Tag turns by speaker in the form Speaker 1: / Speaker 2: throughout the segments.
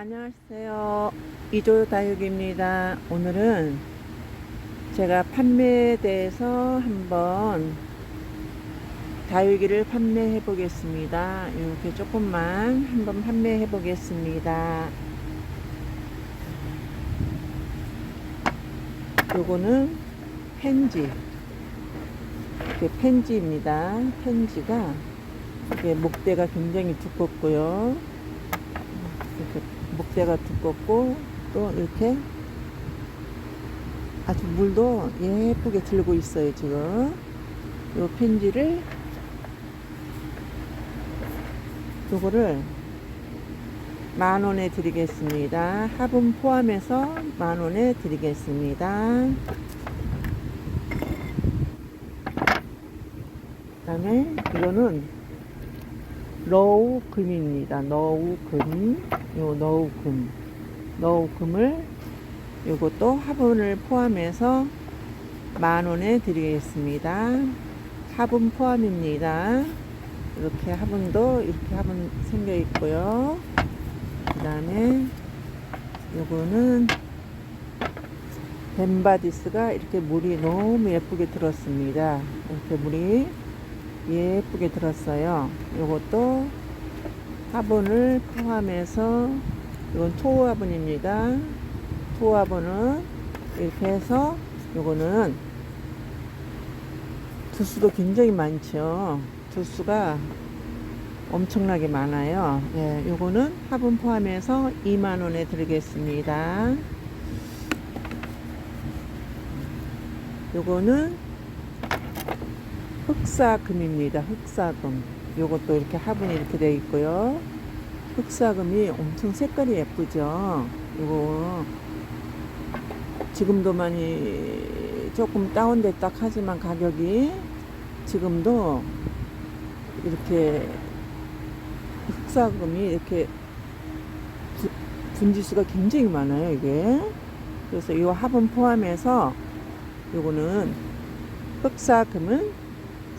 Speaker 1: 안녕하세요. 이조 다육입니다. 오늘은 제가 판매에 대해서 한번 다육이를 판매해 보겠습니다. 이렇게 조금만 한번 판매해 보겠습니다. 요거는 펜지. 이게 펜지입니다. 펜지가 이게 목대가 굉장히 두껍고요. 목대가 두껍고 또 이렇게 아주 물도 예쁘게 들고 있어요 지금. 요 펜지를 요거를 만 원에 드리겠습니다. 화분 포함해서 만 원에 드리겠습니다. 그 다음에 이거는 너우 금입니다. 너우 금. 요 너우 금. 너우 금을 요것도 화분을 포함해서 만 원에 드리겠습니다. 화분 포함입니다. 이렇게 화분도 이렇게 화분 생겨 있고요. 그 다음에 요거는 벤바디스가 이렇게 물이 너무 예쁘게 들었습니다. 이렇게 물이 예쁘게 들었어요. 이것도 화분을 포함해서 이건 토화분입니다. 토화분은 이렇게 해서 요거는 두수도 굉장히 많죠. 두수가 엄청나게 많아요. 예, 요거는 화분 포함해서 2만 원에 드리겠습니다. 요거는 흑사금입니다. 흑사금. 요것도 이렇게 화분이 이렇게 되어 있고요. 흑사금이 엄청 색깔이 예쁘죠. 이거 지금도 많이 조금 다운됐다 하지만 가격이 지금도 이렇게 흑사금이 이렇게 부- 분지수가 굉장히 많아요. 이게 그래서 이 화분 포함해서 요거는 흑사금은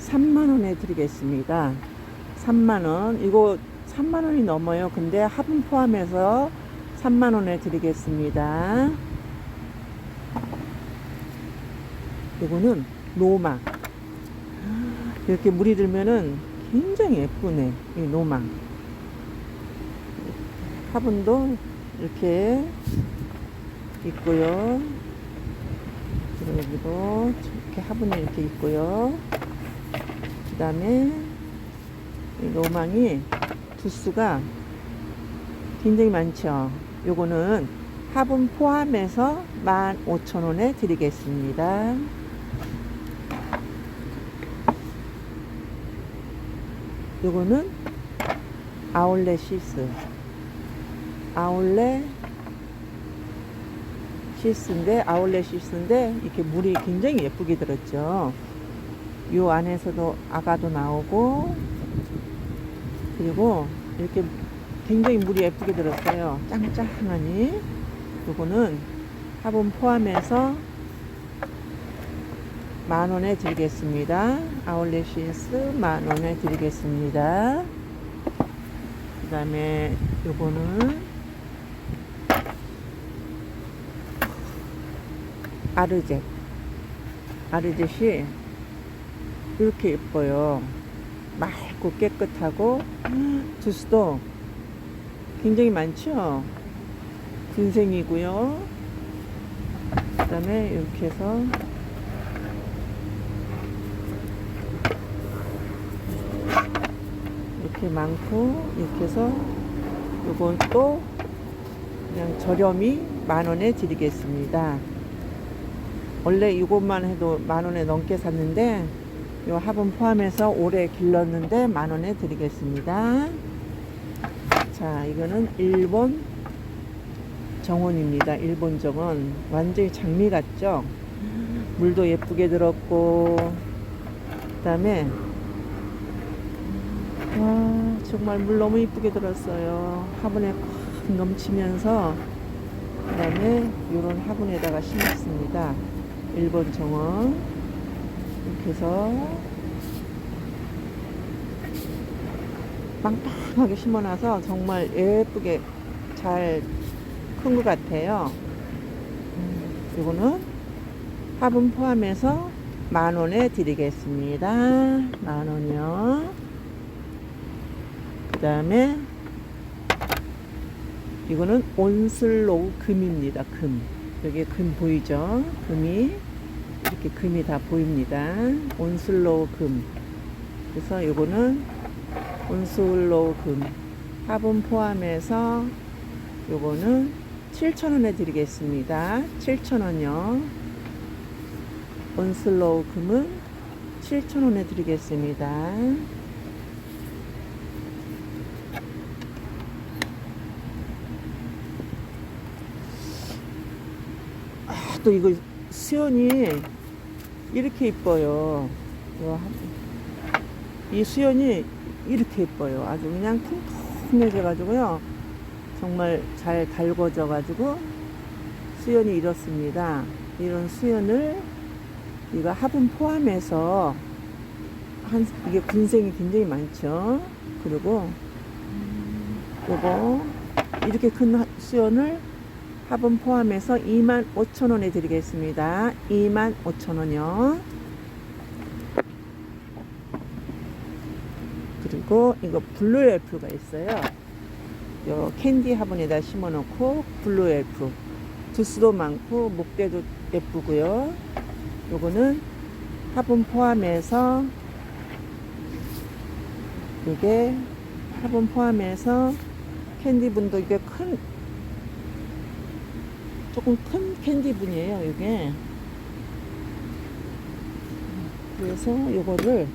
Speaker 1: 3만원에 드리겠습니다. 3만원. 이거 3만원이 넘어요. 근데 화분 포함해서 3만원에 드리겠습니다. 이거는 노막. 이렇게 물이 들면은 굉장히 예쁘네. 이 노막. 화분도 이렇게 있고요. 여기도 이렇게 화분이 이렇게 있고요. 그 다음에 이 로망이 두수가 굉장히 많죠. 요거는 화분 포함해서 15,000원에 드리겠습니다. 요거는 아울렛 시스. 아울렛 시스인데 아울렛 시스인데 이렇게 물이 굉장히 예쁘게 들었죠. 요 안에서도 아가도 나오고 그리고 이렇게 굉장히 물이 예쁘게 들었어요. 짱짱하니 요거는 화분 포함해서 만 원에 드리겠습니다. 아울렛 시스 만 원에 드리겠습니다. 그 다음에 요거는 아르제 아르제시 이렇게 예뻐요. 맑고 깨끗하고 주스도 굉장히 많죠? 군생이고요. 그 다음에 이렇게 해서 이렇게 많고 이렇게 해서 요건 또 그냥 저렴이 만 원에 드리겠습니다. 원래 이것만 해도 만 원에 넘게 샀는데 요 화분 포함해서 오래 길렀는데 만 원에 드리겠습니다. 자, 이거는 일본 정원입니다. 일본 정원. 완전히 장미 같죠? 물도 예쁘게 들었고, 그 다음에, 와, 정말 물 너무 예쁘게 들었어요. 화분에 콱 넘치면서, 그 다음에 요런 화분에다가 심었습니다. 일본 정원. 이렇게 해서 빵빵하게 심어놔서 정말 예쁘게 잘 큰 것 같아요. 음, 이거는 화분 포함해서 만 원에 드리겠습니다. 만 원이요. 그 다음에 이거는 온슬로우 금입니다. 금. 여기 금 보이죠? 금이 이렇게 금이 다 보입니다. 온슬로우 금. 그래서 요거는 온슬로우 금. 화분 포함해서 요거는 7,000원에 드리겠습니다. 7,000원요. 온슬로우 금은 7,000원에 드리겠습니다. 아, 또 이거 수연이 이렇게 이뻐요. 이 수연이 이렇게 이뻐요. 아주 그냥 통통해져가지고요. 정말 잘 달궈져가지고 수연이 이렇습니다. 이런 수연을 이거 화분 포함해서 한 이게 군생이 굉장히 많죠. 그리고 요거 이렇게 큰 하- 수연을 화분 포함해서 25,000원에 드리겠습니다. 25,000원이요. 그리고 이거 블루 엘프가 있어요. 요 캔디 화분에다 심어 놓고 블루 엘프. 두수도 많고 목대도 예쁘고요. 요거는 화분 포함해서 이게 화분 포함해서 캔디 분도 이게 큰 조금 큰 캔디분이에요 이게. 그래서 요거를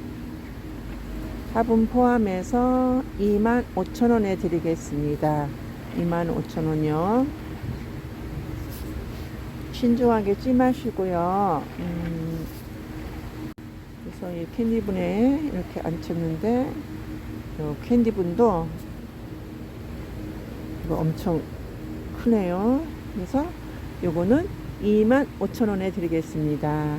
Speaker 1: 화분 포함해서 25,000원에 드리겠습니다. 25,000원이요. 신중하게 찜하시고요. 음, 그래서 이 캔디분에 이렇게 앉혔는데 요 캔디분도 이거 엄청 크네요. 그래서 요거는 25,000원에 드리겠습니다.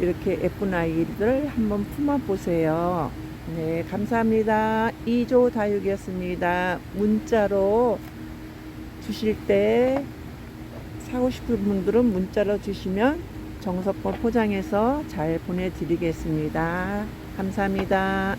Speaker 1: 이렇게 예쁜 아이들 한번 품어 보세요. 네, 감사합니다. 2조 다육이었습니다. 문자로 주실 때 사고 싶은 분들은 문자로 주시면 정석권 포장해서 잘 보내드리겠습니다. 감사합니다.